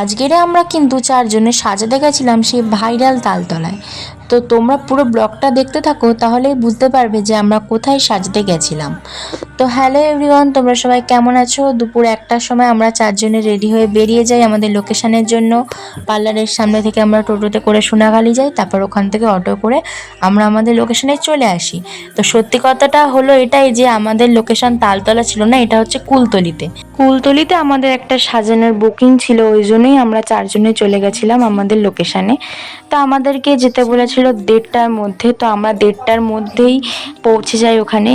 আজকেরে আমরা কিন্তু চারজনে সাজাতে গেছিলাম সেই ভাইরাল তালতলায়। তো তোমরা পুরো ব্লগটা দেখতে থাকো, তাহলেই বুঝতে পারবে যে আমরা কোথায় সাজতে গেছিলাম। তো হ্যালো এভরিওয়ান, তোমরা সবাই কেমন আছো? দুপুর একটার সময় আমরা চারজনে রেডি হয়ে বেরিয়ে যাই আমাদের লোকেশানের জন্য। পার্লারের সামনে থেকে আমরা টোটোতে করে সোনাগালি যাই, তারপর ওখান থেকে অটো করে আমরা আমাদের লোকেশানে চলে আসি। তো সত্যি কথাটা হলো এটাই যে আমাদের লোকেশান তালতলা ছিল না, এটা হচ্ছে কুলতলিতে। কুলতলিতে আমাদের একটা সাজানোর বুকিং ছিল, ওই জন্যই আমরা চারজনে চলে গেছিলাম আমাদের লোকেশানে। তো আমাদেরকে যেতে বলেছিল দেড়টার মধ্যে, তো আমরা দেড়টার মধ্যেই পৌঁছে যাই ওখানে।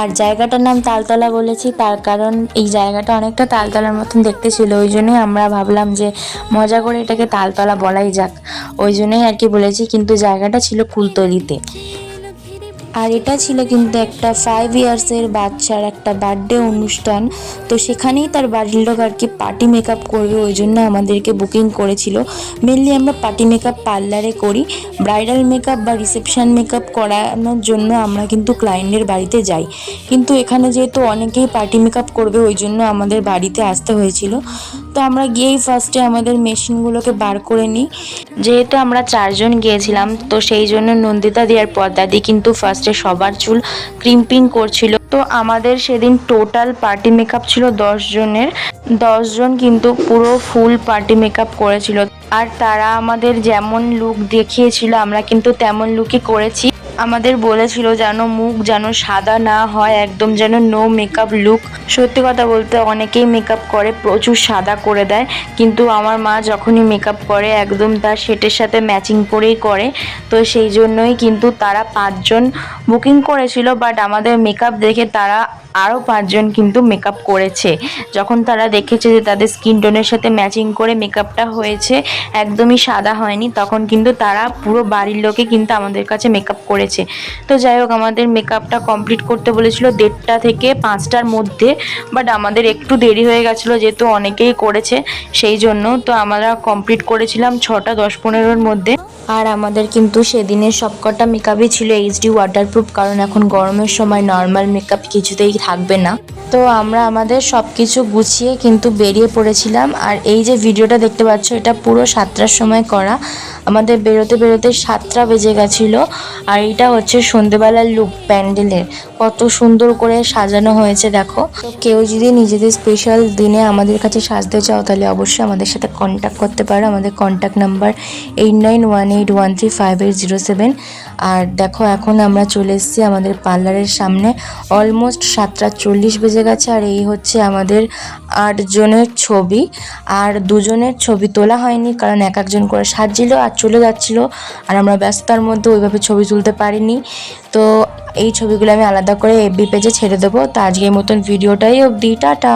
আর জায়গাটার নাম তালতলা বলেছি, তার কারণ এই জায়গাটা অনেকটা তালতলার মতন দেখতে ছিল। ওই জন্যই আমরা ভাবলাম যে মজা করে এটাকে তালতলা বলাই যাক। ওই জন্যই আর কি বলেছি, কিন্তু জায়গাটা ছিল কুলতলিতে। আর এটা ছিল কিন্তু একটা ফাইভ ইয়ার্সের বাচ্চার একটা বার্থডে অনুষ্ঠান। তো সেখানেই তার বাড়ির লোক আর কি পার্টি মেকআপ করবে, ওই জন্য আমাদেরকে বুকিং করেছিল। মেনলি আমরা পার্টি মেকআপ পার্লারে করি। ব্রাইডাল মেকআপ বা রিসেপশন মেকআপ করানোর জন্য আমরা কিন্তু ক্লায়েন্টের বাড়িতে যাই। কিন্তু এখানে যেহেতু অনেকেই পার্টি মেকআপ করবে, ওই জন্য আমাদের বাড়িতে আসতে হয়েছিল। তো আমরা গিয়েই ফার্স্টে আমাদের মেশিনগুলোকে বার করে নিই। যেহেতু আমরা চারজন গিয়েছিলাম, তো সেই জন্য নন্দিতা দি আর পদ্মা দি কিন্তু ফার্স্টে সবার চুল ক্রিম্পিং করছিল। তো আমাদের সেদিন টোটাল পার্টি মেকআপ ছিল দশ জনের। দশ জন কিন্তু পুরো ফুল পার্টি মেকআপ করেছিল। আর তারা আমাদের যেমন লুক দেখিয়েছিল, আমরা কিন্তু তেমন লুকই করেছি। আমাদের বলেছিল যেন মুখ যেন সাদা না হয়, একদম যেন নো মেকআপ লুক সত্যি কথা বলতে অনেকেই মেকআপ করে, প্রচুর সাদা করে দেয়। কিন্তু আমার মা যখনই মেকআপ করে, একদম তার সেটের সাথে ম্যাচিং করেই করে। তো সেই জন্যই কিন্তু তারা পাঁচজন বুকিং করেছিল বাট আমাদের মেকআপ দেখে তারা আরও পাঁচজন কিন্তু মেকআপ করেছে। যখন তারা দেখেছে যে তাদের স্কিন টোনের সাথে ম্যাচিং করে মেকআপটা হয়েছে, একদমই সাদা হয়নি, তখন কিন্তু তারা পুরো বাড়ির লোকে কিন্তু আমাদের কাছে মেকআপ করেছে। তো যাই হোক, আমাদের মেকআপটা কমপ্লিট করতে বলেছিল দেড়টা থেকে পাঁচটার মধ্যে বাট আমাদের একটু দেরি হয়ে গেছিল যেহেতু অনেকেই করেছে, সেই জন্য তো আমরা কমপ্লিট করেছিলাম ছটা দশ পনেরোর মধ্যে। আর আমাদের কিন্তু সেদিনের সবকটা মেকআপই ছিল এইচডি ওয়াটারপ্রুফ কারণ এখন গরমের সময় নর্মাল মেকআপ কিছুতেই থাকবে না। তো আমরা আমাদের সব কিছু গুছিয়ে কিন্তু বেরিয়ে পড়েছিলাম। আর এই যে ভিডিওটা দেখতে পাচ্ছ, এটা পুরো সাতটার সময় করা। আমাদের বেরোতে বেরোতে সাতটা বেজে গেছিল। আর এটা হচ্ছে সন্ধেবেলার লুক প্যান্ডেলের কত সুন্দর করে সাজানো হয়েছে, দেখো। কেউ যদি নিজেদের স্পেশাল দিনে আমাদের কাছে সাজতে চাও, তাহলে অবশ্যই আমাদের সাথে কন্ট্যাক্ট করতে পারো। আমাদের contact number eight nine one eight one three five eight zero seven আর দেখো, এখন আমরা চলে এসেছি আমাদের পার্লারের সামনে। অলমোস্ট সাতটা চল্লিশ বেজে গেছে আর এই হচ্ছে আমাদের আটজনের ছবি। আর দুজনের ছবি তোলা হয়নি কারণ এক একজন করে সাজছিল আর চলে যাচ্ছিল আর আমরা ব্যস্ততার মধ্যে ওইভাবে ছবি তুলতে পারিনি। তো এই ছবিগুলো আমি আলাদা করে এফবি পেজে ছেড়ে দেবো। তো আজকের মতন ভিডিওটাই অবধি, টাটা।